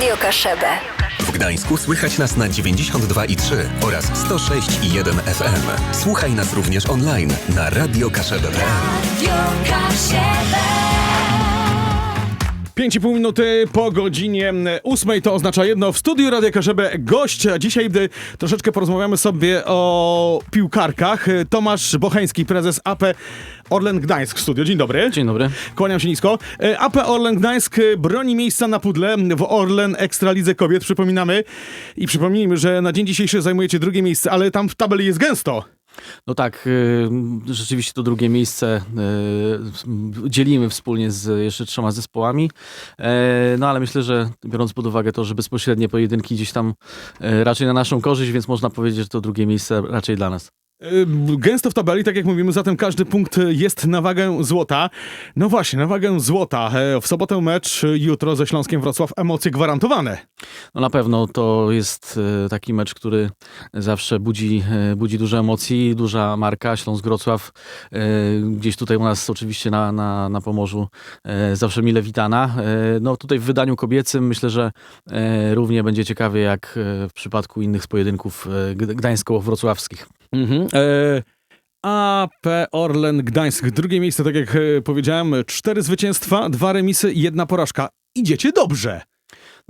Radio Kaszebę. W Gdańsku słychać nas na 92,3 oraz 106,1 FM. Słuchaj nas również online na radiokaszebe.pl. 5,5 minuty po godzinie 8 to oznacza jedno w studiu Radia Karzebe gość. Dzisiaj troszeczkę porozmawiamy sobie o piłkarkach. Tomasz Bocheński, prezes AP Orlen Gdańsk w studiu. Dzień dobry. Dzień dobry. Kłaniam się nisko. Y, AP Orlen Gdańsk broni miejsca na pudle w Orlen Ekstralidze Kobiet. Przypominamy i przypomnijmy, że na dzień dzisiejszy zajmujecie drugie miejsce, ale tam w tabeli jest gęsto. No tak, y, rzeczywiście to drugie miejsce y, dzielimy wspólnie z jeszcze trzema zespołami. E, No ale myślę, że biorąc pod uwagę to, że bezpośrednie pojedynki gdzieś tam e, raczej na naszą korzyść, więc można powiedzieć, że to drugie miejsce raczej dla nas. Y, Gęsto w tabeli, tak jak mówimy, zatem każdy punkt jest na wagę złota. No właśnie, na wagę złota. E, W sobotę mecz, y, jutro ze Śląskiem Wrocław, emocje gwarantowane. No na pewno to jest e, taki mecz, który zawsze budzi, e, budzi dużo emocji, duża marka, Śląsk Wrocław, e, gdzieś tutaj u nas oczywiście na, na, na Pomorzu e, zawsze mile witana. E, No tutaj w wydaniu kobiecym myślę, że e, równie będzie ciekawie jak e, w przypadku innych pojedynków e, gd- gdańsko-wrocławskich. Mhm. E, AP Orlen Gdańsk, drugie miejsce, tak jak e, powiedziałem, cztery zwycięstwa, dwa remisy i jedna porażka. Idziecie dobrze.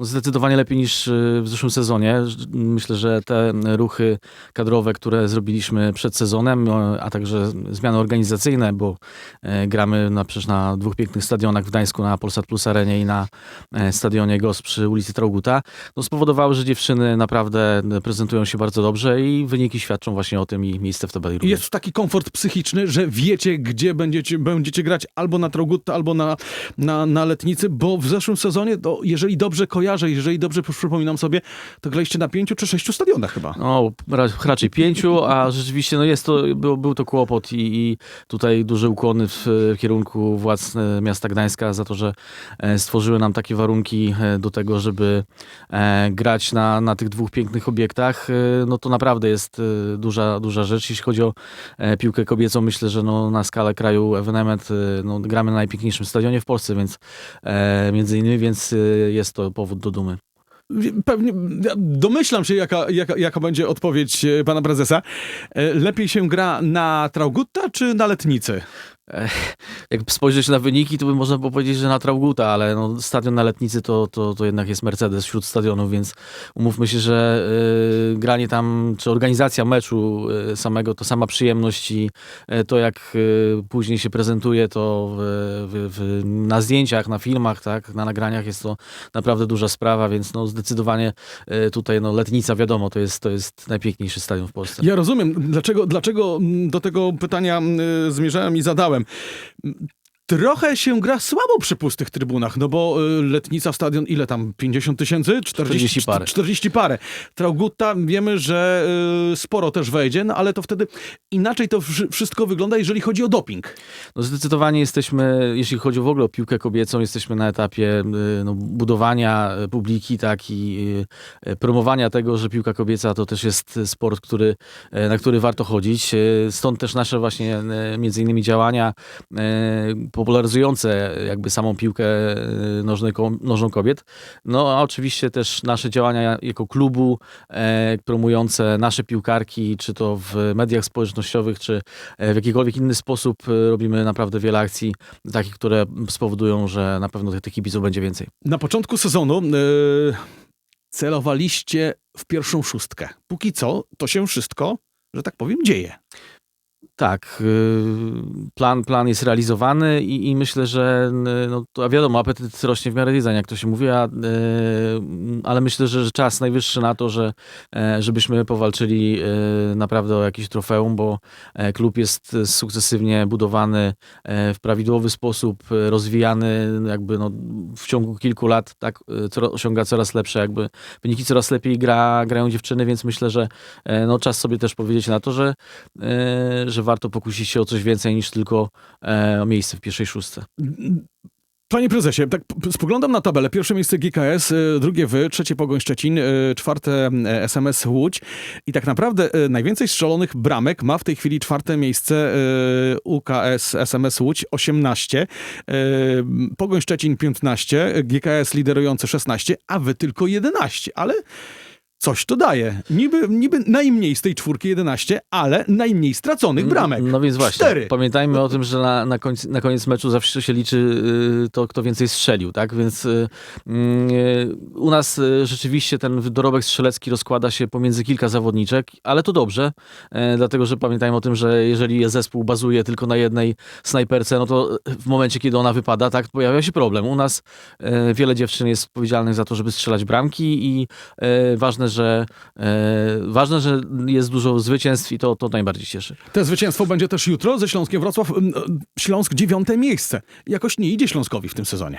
No zdecydowanie lepiej niż y, w zeszłym sezonie. Myślę, że te ruchy kadrowe, które zrobiliśmy przed sezonem, a także zmiany organizacyjne, bo e, gramy na, przecież na dwóch pięknych stadionach w Gdańsku, na Polsat Plus Arenie i na e, stadionie GOS przy ulicy Trauguta, no spowodowały, że dziewczyny naprawdę prezentują się bardzo dobrze i wyniki świadczą właśnie o tym i miejsce w tabeli również. Jest taki komfort psychiczny, że wiecie, gdzie będziecie, będziecie grać albo na Trogutta, albo na, na, na Letnicy, bo w zeszłym sezonie, to jeżeli dobrze kojarzę, jeżeli dobrze przypominam sobie, to graliście na pięciu czy sześciu stadionach chyba. No, ra- raczej pięciu, a rzeczywiście no jest to, był, był to kłopot i, i tutaj duże ukłony w, w kierunku władz e, miasta Gdańska za to, że e, stworzyły nam takie warunki e, do tego, żeby grać na, na tych dwóch pięknych obiektach. No to naprawdę jest duża, duża rzecz. Jeśli chodzi o piłkę kobiecą, myślę, że no, na skalę kraju ewenement, no, gramy na najpiękniejszym stadionie w Polsce, więc między innymi, więc jest to powód do dumy. Pewnie domyślam się, jaka, jaka, jaka będzie odpowiedź e, pana prezesa. E, Lepiej się gra na Traugutta czy na Letnicy? jak spojrzeć na wyniki, to by można było powiedzieć, że na Trauguta, ale no, stadion na Letnicy to, to, to jednak jest Mercedes wśród stadionów, więc umówmy się, że y, granie tam, czy organizacja meczu y, samego, to sama przyjemność i y, to jak później się prezentuje to w, w, na zdjęciach, na filmach, tak, na nagraniach jest to naprawdę duża sprawa, więc no, zdecydowanie tutaj no, Letnica, wiadomo, to jest, to jest najpiękniejszy stadion w Polsce. Ja rozumiem, dlaczego, dlaczego mm, do tego pytania mm, zmierzałem i zadałem. time. Trochę się gra słabo przy pustych trybunach, no bo y, Letnica stadion ile tam? 50 tysięcy? 40 parę. 40 parę. Traugutta wiemy, że y, sporo też wejdzie, no ale to wtedy inaczej to wszy- wszystko wygląda, jeżeli chodzi o doping. No zdecydowanie jesteśmy, jeśli chodzi w ogóle o piłkę kobiecą, jesteśmy na etapie y, no, budowania y, publiki, tak i promowania tego, że piłka kobieca to też jest sport, który, na który warto chodzić. Stąd też nasze właśnie między innymi działania popularyzujące jakby samą piłkę ko- nożną kobiet. No a oczywiście też nasze działania jako klubu e, promujące nasze piłkarki, czy to w mediach społecznościowych, czy e, w jakikolwiek inny sposób e, robimy naprawdę wiele akcji takich, które spowodują, że na pewno tych, tych kibiców będzie więcej. Na początku sezonu celowaliście w pierwszą szóstkę. Póki co to się wszystko, że tak powiem, dzieje. Tak, y, plan, plan jest realizowany i, i myślę, że y, no, to, a wiadomo, apetyt rośnie w miarę jedzenia, jak to się mówi, a, y, ale myślę, że czas najwyższy na to, że, e, żebyśmy powalczyli y, naprawdę o jakieś trofeum, bo e, klub jest e, sukcesywnie budowany e, w prawidłowy sposób, e, rozwijany jakby no, w ciągu kilku lat, tak, e, osiąga coraz lepsze jakby wyniki, coraz lepiej gra, grają dziewczyny, więc myślę, że e, no, czas sobie też powiedzieć na to, że, e, że warto pokusić się o coś więcej niż tylko e, miejsce w pierwszej szóstce. Panie prezesie, tak spoglądam na tabelę. Pierwsze miejsce GKS, y, drugie Wy, trzecie Pogoń Szczecin, y, czwarte SMS Łódź. I tak naprawdę najwięcej strzelonych bramek ma w tej chwili czwarte miejsce UKS SMS Łódź 18, y, Pogoń Szczecin 15, GKS liderujący 16, a Wy tylko 11, ale coś to daje. Niby, niby najmniej z tej czwórki 11, ale najmniej straconych bramek. No więc właśnie, Cztery. pamiętajmy o tym, że na, na, końcu, na koniec meczu zawsze się liczy y, to, kto więcej strzelił, tak? Więc y, y, u nas rzeczywiście ten dorobek strzelecki rozkłada się pomiędzy kilka zawodniczek, ale to dobrze, e, dlatego że pamiętajmy o tym, że jeżeli zespół bazuje tylko na jednej snajperce, no to w momencie, kiedy ona wypada, tak, pojawia się problem. U nas e, wiele dziewczyn jest odpowiedzialnych za to, żeby strzelać bramki i e, ważne, że e, ważne, że jest dużo zwycięstw i to, to najbardziej cieszy. Te zwycięstwo będzie też jutro ze Śląskiem Wrocław. E, Śląsk dziewiąte miejsce. Jakoś nie idzie Śląskowi w tym sezonie.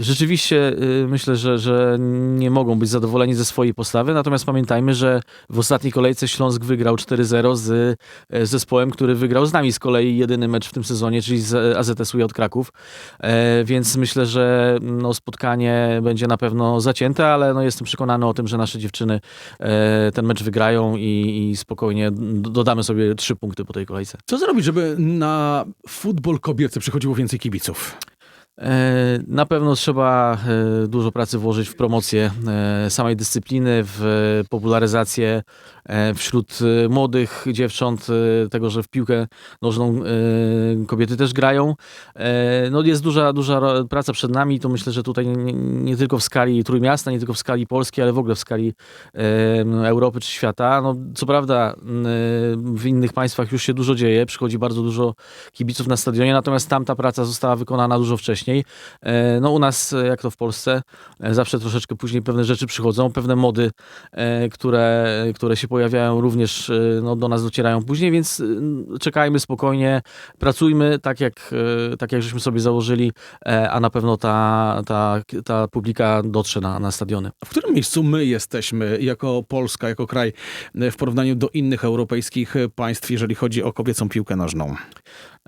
Rzeczywiście y, myślę, że, że nie mogą być zadowoleni ze swojej postawy, natomiast pamiętajmy, że w ostatniej kolejce Śląsk wygrał 4-0 z e, zespołem, który wygrał z nami z kolei jedyny mecz w tym sezonie, czyli z AZS UJ Kraków, e, więc myślę, że no, spotkanie będzie na pewno zacięte, ale no, jestem przekonany o tym, że nasze dziewczyny e, ten mecz wygrają i, i spokojnie dodamy sobie trzy punkty po tej kolejce. Co zrobić, żeby na futbol kobiecy przychodziło więcej kibiców? E, Na pewno trzeba e, dużo pracy włożyć w promocję e, samej dyscypliny, w popularyzację wśród młodych dziewcząt tego, że w piłkę nożną kobiety też grają. No jest duża, duża praca przed nami. To myślę, że tutaj nie, tylko w skali Trójmiasta, nie tylko w skali Polski, ale w ogóle w skali Europy czy świata. No, co prawda w innych państwach już się dużo dzieje, przychodzi bardzo dużo kibiców na stadionie, natomiast tamta praca została wykonana dużo wcześniej. E, No u nas, e, jak to w Polsce, e, zawsze troszeczkę później pewne rzeczy przychodzą, pewne mody, które, które się pojawiają również no, do nas docierają później, więc czekajmy spokojnie, pracujmy tak jak, tak jak żeśmy sobie założyli, a na pewno ta, ta, ta publika dotrze na, na stadiony. W którym miejscu my jesteśmy jako Polska, jako kraj w porównaniu do innych europejskich państw, jeżeli chodzi o kobiecą piłkę nożną?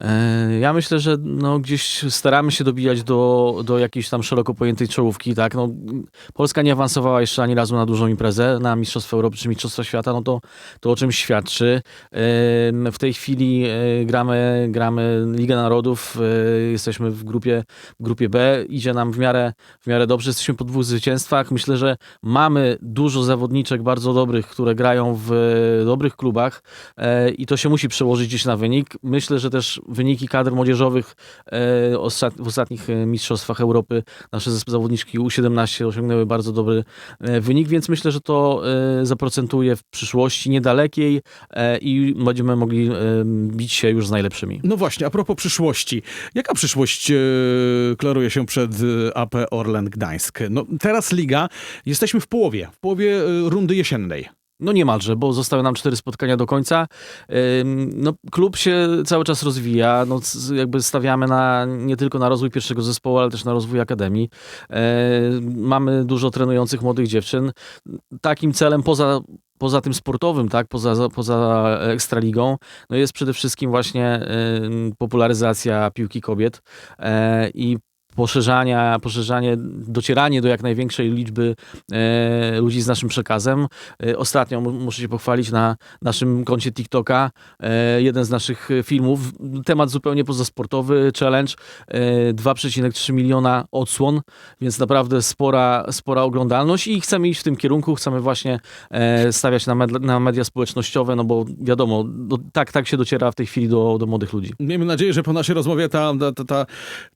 E, Ja myślę, że no gdzieś staramy się dobijać do, do jakiejś tam szeroko pojętej czołówki, tak? No, Polska nie awansowała jeszcze ani razu na dużą imprezę, na Mistrzostwa Europy czy Mistrzostwa Świata, no to, to o czymś świadczy. E, W tej chwili e, gramy, gramy Ligę Narodów, jesteśmy w grupie, w grupie B, idzie nam w miarę, w miarę dobrze, jesteśmy po dwóch zwycięstwach. Myślę, że mamy dużo zawodniczek bardzo dobrych, które grają w dobrych klubach i to się musi przełożyć gdzieś na wynik. Myślę, że też wyniki kadr młodzieżowych e, w ostatnich e, Mistrzostwach Europy nasze zawodniczki U17 osiągnęły bardzo dobry e, wynik, więc myślę, że to zaprocentuje w przyszłości niedalekiej i będziemy mogli bić się już z najlepszymi. No właśnie, a propos przyszłości. Jaka przyszłość klaruje się przed AP Orlen Gdańsk? No teraz liga, jesteśmy w połowie, w połowie rundy jesiennej. No niemalże, bo zostały nam cztery spotkania do końca. No, klub się cały czas rozwija. No, jakby stawiamy na, nie tylko na rozwój pierwszego zespołu, ale też na rozwój akademii. E, Mamy dużo trenujących młodych dziewczyn. Takim celem poza poza tym sportowym, tak, poza, poza ekstraligą, no jest przede wszystkim właśnie ym, popularyzacja piłki kobiet e, i poszerzania, poszerzanie, docieranie do jak największej liczby e, ludzi z naszym przekazem. E, Ostatnio mu- muszę się pochwalić na naszym koncie TikToka. e, Jeden z naszych filmów, temat zupełnie pozasportowy, challenge, e, 2,3 miliona odsłon, więc naprawdę spora, spora oglądalność i chcemy iść w tym kierunku, chcemy właśnie e, stawiać na, med- na media społecznościowe, no bo wiadomo, do, tak, tak się dociera w tej chwili do, do młodych ludzi. Miejmy nadzieję, że po naszej rozmowie ta, ta, ta,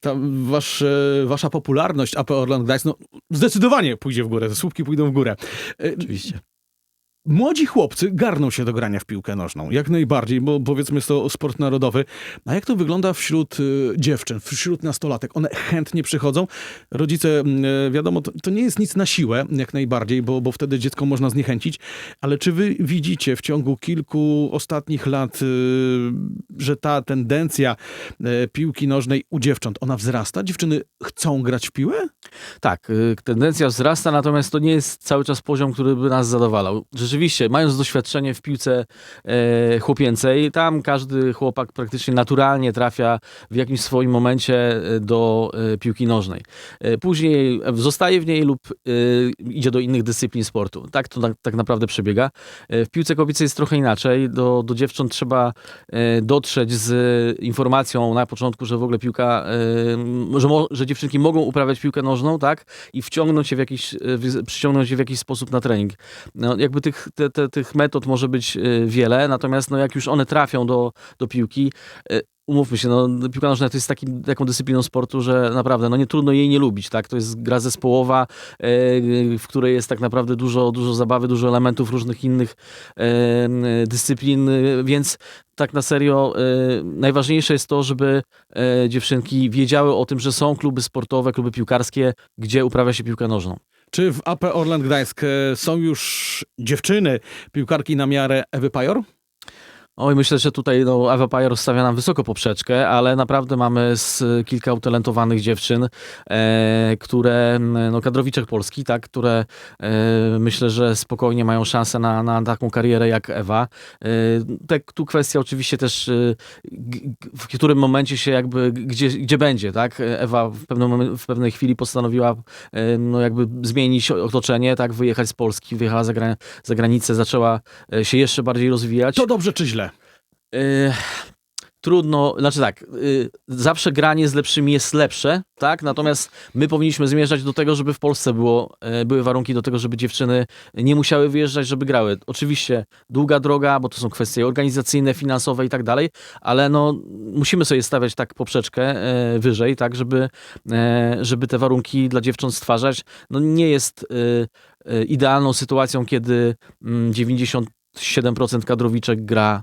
ta, wasz, e, wasza popularność AP Orlen Gdańsk no, zdecydowanie pójdzie w górę, te słupki pójdą w górę. E, Oczywiście. Młodzi chłopcy garną się do grania w piłkę nożną, jak najbardziej, bo powiedzmy jest to sport narodowy. A jak to wygląda wśród y, dziewczyn, wśród nastolatek? One chętnie przychodzą. Rodzice, y, wiadomo, to, to nie jest nic na siłę, jak najbardziej, bo, bo wtedy dziecko można zniechęcić. Ale czy wy widzicie w ciągu kilku ostatnich lat, y, że ta tendencja y, piłki nożnej u dziewcząt, ona wzrasta? Dziewczyny chcą grać w piłę? Tak, y, tendencja wzrasta, natomiast to nie jest cały czas poziom, który by nas zadowalał. Rzeczywiście oczywiście, mając doświadczenie w piłce e, chłopięcej, tam każdy chłopak praktycznie naturalnie trafia w jakimś swoim momencie e, do e, piłki nożnej. E, później zostaje w niej lub e, idzie do innych dyscyplin sportu. Tak to na, tak naprawdę przebiega. E, w piłce kobiecej jest trochę inaczej. Do, do dziewcząt trzeba e, dotrzeć z informacją na początku, że w ogóle piłka, e, że, mo, że dziewczynki mogą uprawiać piłkę nożną, tak? I wciągnąć się w jakiś, e, w- przyciągnąć się w jakiś sposób na trening. No, jakby tych, te, te, tych metod może być e, wiele, natomiast no, jak już one trafią do, do piłki, e, umówmy się, no, piłka nożna to jest taki, taką dyscypliną sportu, że naprawdę no, nie trudno jej nie lubić. Tak? To jest gra zespołowa, e, w której jest tak naprawdę dużo, dużo zabawy, dużo elementów różnych innych dyscyplin, więc tak na serio najważniejsze jest to, żeby dziewczynki wiedziały o tym, że są kluby sportowe, kluby piłkarskie, gdzie uprawia się piłkę nożną. Czy w AP Orlen Gdańsk e, są już dziewczyny, piłkarki na miarę Ewy Pajor? Oj, myślę, że tutaj no, Ewa Pajer stawia nam wysoko poprzeczkę, ale naprawdę mamy z, kilka utalentowanych dziewczyn, e, które, m, no, kadrowiczek Polski, tak, które e, myślę, że spokojnie mają szansę na, na taką karierę jak Ewa. E, tak, tu kwestia oczywiście też, e, w którym momencie się jakby, gdzie, gdzie będzie, tak. Ewa w, pewnym, w pewnej chwili postanowiła e, no, jakby zmienić otoczenie, tak, wyjechać z Polski, wyjechała za, gra, za granicę, zaczęła e, się jeszcze bardziej rozwijać. To dobrze czy źle? Trudno, znaczy tak, y, zawsze granie z lepszymi jest lepsze, tak? Natomiast my powinniśmy zmierzać do tego, żeby w Polsce było, y, były warunki do tego, żeby dziewczyny nie musiały wyjeżdżać, żeby grały. Oczywiście długa droga, bo to są kwestie organizacyjne, finansowe i tak dalej, ale no musimy sobie stawiać tak poprzeczkę y, wyżej, tak, żeby, y, żeby te warunki dla dziewcząt stwarzać. No nie jest y, y, idealną sytuacją, kiedy mm, 97% kadrowiczek gra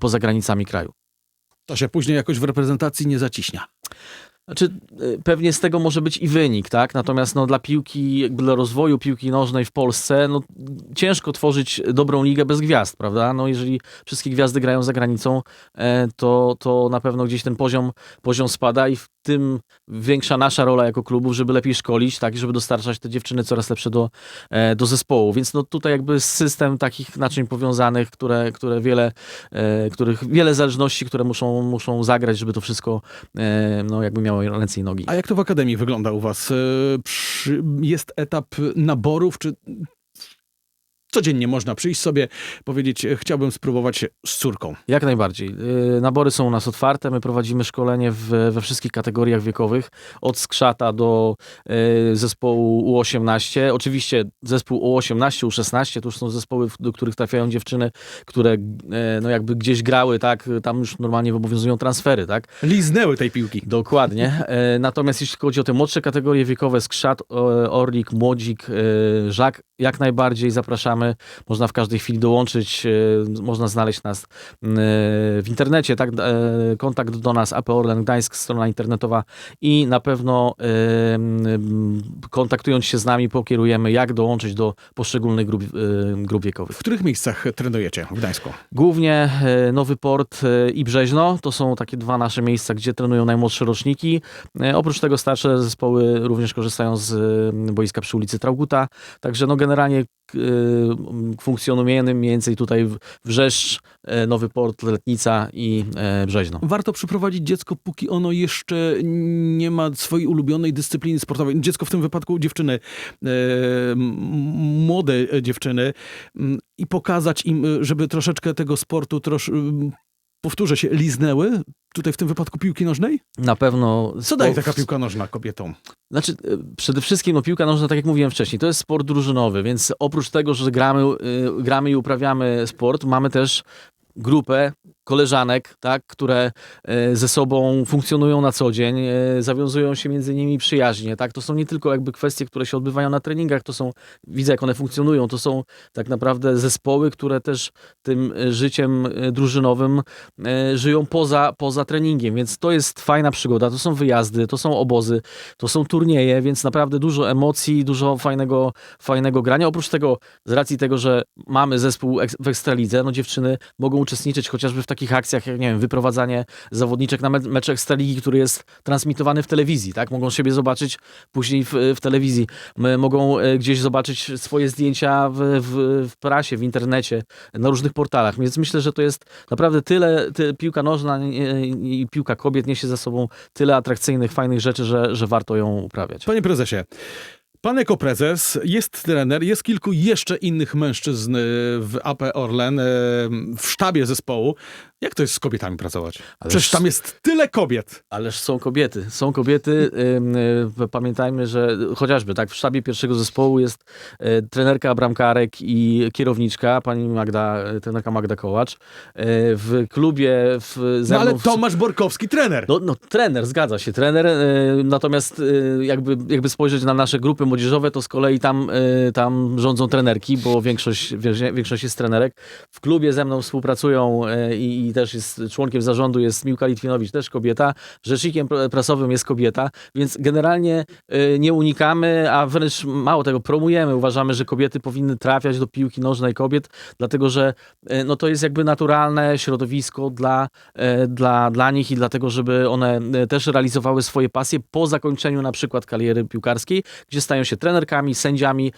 poza granicami kraju. To się później jakoś w reprezentacji nie zaciśnia. Znaczy, e, pewnie z tego może być i wynik, tak? Natomiast no, dla piłki, jakby dla rozwoju piłki nożnej w Polsce, no, ciężko tworzyć dobrą ligę bez gwiazd, prawda? No, jeżeli wszystkie gwiazdy grają za granicą, e, to, to na pewno gdzieś ten poziom, poziom spada i w tym większa nasza rola jako klubów, żeby lepiej szkolić, tak? Żeby dostarczać te dziewczyny coraz lepsze do, e, do zespołu. Więc no, tutaj jakby system takich naczyń powiązanych, które, które wiele, e, których wiele zależności, które muszą, muszą zagrać, żeby to wszystko e, no, jakby miało ręce i nogi. A jak to w Akademii wygląda u was? Jest etap naborów, czy codziennie można przyjść sobie, powiedzieć, e, chciałbym spróbować z córką? Jak najbardziej. Yy, Nabory są u nas otwarte. My prowadzimy szkolenie w, we wszystkich kategoriach wiekowych, od skrzata do yy, zespołu U18. Oczywiście zespół U18, U16 to już są zespoły, do których trafiają dziewczyny, które no jakby gdzieś grały, tak, tam już normalnie obowiązują transfery, tak. Liznęły tej piłki. Dokładnie. E, Natomiast jeśli chodzi o te młodsze kategorie wiekowe, skrzat, Orlik, Młodzik, e, Żak, jak najbardziej zapraszamy. Można w każdej chwili dołączyć, e, można znaleźć nas m, w internecie, tak, e, kontakt do nas, AP Orlen Gdańsk, strona internetowa i na pewno e, kontaktując się z nami pokierujemy, jak dołączyć do poszczególnych grup, e, grup wiekowych. W których miejscach trenujecie w Gdańsku? Głównie e, Nowy Port e, i Brzeźno to są takie dwa nasze miejsca, gdzie trenują najmłodsze roczniki. E, Oprócz tego starsze zespoły również korzystają z e, boiska przy ulicy Trauguta. Także no generalnie e, funkcjonujemy mniej więcej tutaj Wrzeszcz, e, Nowy Port, Letnica i e, Brzeźno. Warto przyprowadzić dziecko, póki ono jeszcze nie ma swojej ulubionej dyscypliny sportowej. Dziecko w tym wypadku dziewczyny, e, młode dziewczyny m, i pokazać im, żeby troszeczkę tego sportu, trosz, powtórzę się, liznęły. Tutaj w tym wypadku piłki nożnej? Na pewno... Co daje taka piłka nożna kobietom? Znaczy, e, przede wszystkim no, piłka nożna, tak jak mówiłem wcześniej, to jest sport drużynowy, więc oprócz tego, że gramy, y, gramy i uprawiamy sport, mamy też grupę koleżanek, tak, które e, ze sobą funkcjonują na co dzień, e, zawiązują się między nimi przyjaźnie, tak, to są nie tylko jakby kwestie, które się odbywają na treningach, to są, widzę jak one funkcjonują, to są tak naprawdę zespoły, które też tym e, życiem drużynowym żyją poza, poza treningiem, więc to jest fajna przygoda, to są wyjazdy, to są obozy, to są turnieje, więc naprawdę dużo emocji, dużo fajnego, fajnego grania. Oprócz tego, z racji tego, że mamy zespół w Ekstralidze, no dziewczyny mogą uczestniczyć chociażby w takich takich akcjach, jak nie wiem, wyprowadzanie zawodniczek na me mecz Ekstraligi, który jest transmitowany w telewizji, tak? Mogą siebie zobaczyć później w, w telewizji. Mogą e, gdzieś zobaczyć swoje zdjęcia w, w, w prasie, w internecie, na różnych portalach. Więc myślę, że to jest naprawdę tyle, ty, piłka nożna e, i piłka kobiet niesie za sobą tyle atrakcyjnych, fajnych rzeczy, że, że warto ją uprawiać. Panie prezesie, pan jako prezes, jest trener, jest kilku jeszcze innych mężczyzn y, w AP Orlen, y, w sztabie zespołu. Jak to jest z kobietami pracować? Ależ- Przecież tam jest tyle kobiet. Ależ są kobiety, są kobiety. Y, Pamiętajmy, że chociażby tak w sztabie pierwszego zespołu jest y, trenerka bramkarek i kierowniczka, pani Magda, y, trenerka Magda Kołacz. W klubie w No ale Tomasz Borkowski, trener. No, no trener, zgadza się, trener. Natomiast jakby, jakby spojrzeć na nasze grupy młodzieżowe, to z kolei tam, tam rządzą trenerki, bo większość, większość jest trenerek. W klubie ze mną współpracują i, i też jest członkiem zarządu jest Miłka Litwinowicz, też kobieta. Rzecznikiem pr- prasowym jest kobieta, więc generalnie y, nie unikamy, a wręcz mało tego promujemy. Uważamy, że kobiety powinny trafiać do piłki nożnej kobiet, dlatego że y, no, to jest jakby naturalne środowisko dla, e, dla, dla nich i dlatego, żeby one też realizowały swoje pasje po zakończeniu na przykład kariery piłkarskiej, gdzie stają się trenerkami, sędziami,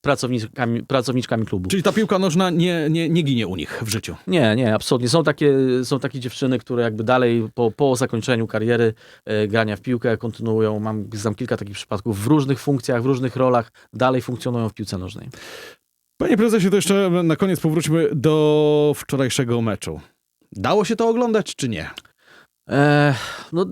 pracownikami, pracowniczkami klubu. Czyli ta piłka nożna nie, nie, nie ginie u nich w życiu. Nie, nie, absolutnie. Są takie, są takie dziewczyny, które jakby dalej po, po zakończeniu kariery e, grania w piłkę kontynuują. Mam, znam kilka takich przypadków w różnych funkcjach, w różnych rolach, dalej funkcjonują w piłce nożnej. Panie prezesie, to jeszcze na koniec powróćmy do wczorajszego meczu. Dało się to oglądać, czy nie? E, no,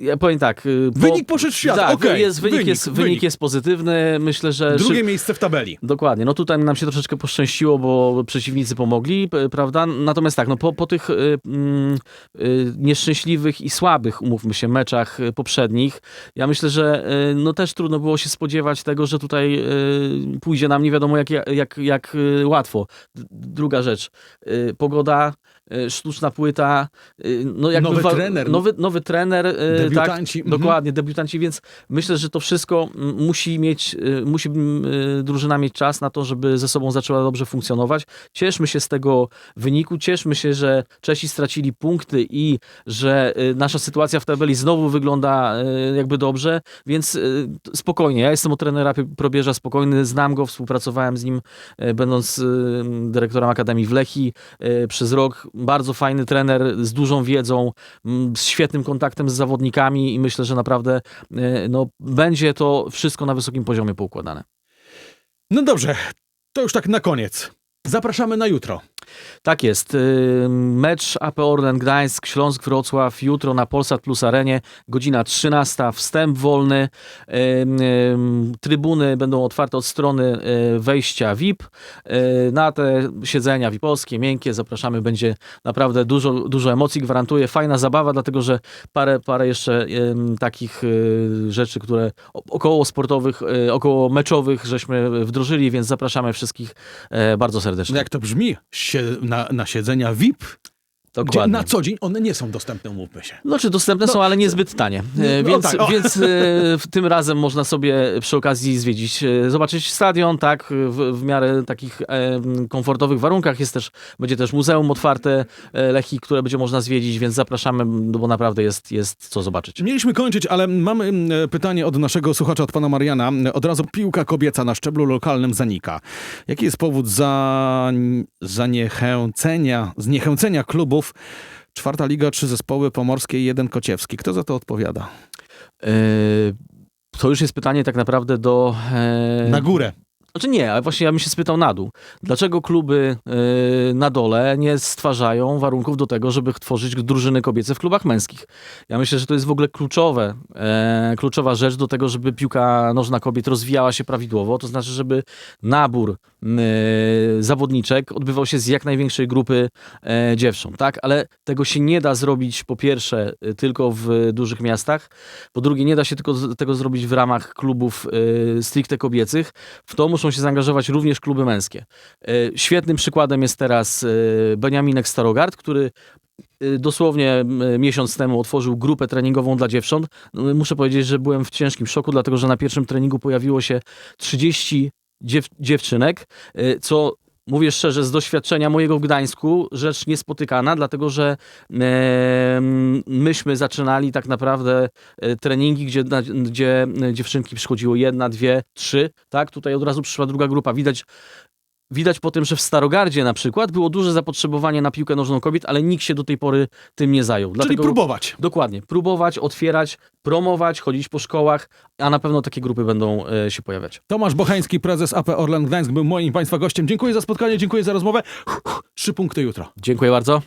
ja powiem tak. y, po- Wynik poszedł w świat, Tak, okej, jest, wynik, wynik, jest, wynik. wynik. jest pozytywny. Myślę, że Drugie miejsce w tabeli. Dokładnie. No tutaj nam się troszeczkę poszczęściło, bo przeciwnicy pomogli, prawda? Natomiast tak, no po, po tych y, mm, y, nieszczęśliwych i słabych, umówmy się, meczach poprzednich, ja myślę, że no też trudno było się spodziewać tego, że tutaj pójdzie nam nie wiadomo jak, jak, jak y, łatwo. Druga rzecz, pogoda, sztuczna płyta, y, no jakby Nowy trener. Nowy, nowy trener, y, Debiutanci, Tak, dokładnie, debiutanci, więc myślę, że to wszystko musi mieć, y, musi y, drużyna mieć czas na to, żeby ze sobą zaczęła dobrze funkcjonować. Cieszmy się z tego wyniku, cieszmy się, że Czesi stracili punkty i że y, nasza sytuacja w tabeli znowu wygląda y, jakby dobrze, więc y, spokojnie. Ja jestem od trenera Probierza spokojny, znam go, współpracowałem z nim, y, będąc y, dyrektorem Akademii w Lechi y, przez rok. Bardzo fajny trener z dużą wiedzą, z świetnym kontaktem z zawodnikami i myślę, że naprawdę y, no, będzie to wszystko na wysokim poziomie poukładane. No dobrze, to już tak na koniec. Zapraszamy na jutro. Tak jest. y, Mecz AP Orlen Gdańsk, Śląsk Wrocław jutro na Polsat Plus Arenie, godzina 13, wstęp wolny. Trybuny będą otwarte od strony y, wejścia VIP. Y, Na te siedzenia VIP-owskie, miękkie zapraszamy. Będzie naprawdę dużo, dużo emocji, gwarantuję. Fajna zabawa, dlatego że parę, parę jeszcze takich rzeczy, które około sportowych, około meczowych żeśmy wdrożyli, więc zapraszamy wszystkich y, bardzo serdecznie. No Jak to brzmi? Na, na siedzenia VIP, gdzie na co dzień one nie są dostępne, umówmy się. No, czy dostępne są, ale niezbyt tanie. E, no więc tak, o. więc e, w tym razem można sobie przy okazji zwiedzić, e, zobaczyć stadion, tak, w, w miarę takich e, komfortowych warunkach. Jest też, będzie też muzeum otwarte e, Lechi, które będzie można zwiedzić, więc zapraszamy, no bo naprawdę jest, jest co zobaczyć. Mieliśmy kończyć, ale mamy pytanie od naszego słuchacza, od pana Mariana. Od razu piłka kobieca na szczeblu lokalnym zanika. Jaki jest powód za, zaniechęcenia, zniechęcenia Czwarta liga, trzy zespoły pomorskie i jeden kociewski. Kto za to odpowiada? E, to już jest pytanie tak naprawdę do... e, Na górę. Znaczy nie, ale właśnie ja bym się spytał na dół. Dlaczego kluby yy, na dole nie stwarzają warunków do tego, żeby tworzyć drużyny kobiece w klubach męskich? Ja myślę, że to jest w ogóle kluczowe, e, kluczowa rzecz do tego, żeby piłka nożna kobiet rozwijała się prawidłowo. To znaczy, żeby nabór yy, zawodniczek odbywał się z jak największej grupy e, dziewcząt, tak? Ale tego się nie da zrobić po pierwsze y, tylko w dużych miastach, po drugie nie da się tylko tego zrobić w ramach klubów stricte kobiecych. W to muszą się zaangażować również kluby męskie. Świetnym przykładem jest teraz Beniaminek Starogard, który dosłownie miesiąc temu otworzył grupę treningową dla dziewcząt. No, Muszę powiedzieć, że byłem w ciężkim szoku, dlatego że na pierwszym treningu pojawiło się 30 dziew dziewczynek, y, co mówię szczerze, z doświadczenia mojego w Gdańsku, rzecz niespotykana, dlatego że e, myśmy zaczynali tak naprawdę e, treningi, gdzie, gdzie dziewczynki przychodziło jedna, dwie, trzy, tak? Tutaj od razu przyszła druga grupa. Widać, widać po tym, że w Starogardzie na przykład było duże zapotrzebowanie na piłkę nożną kobiet, ale nikt się do tej pory tym nie zajął. Czyli Dlatego, próbować. Dokładnie. Próbować, otwierać, promować, chodzić po szkołach, a na pewno takie grupy będą e, się pojawiać. Tomasz Bochański, prezes AP Orlen Gdańsk był moim Państwa gościem. Dziękuję za spotkanie, dziękuję za rozmowę. Trzy punkty jutro. Dziękuję bardzo.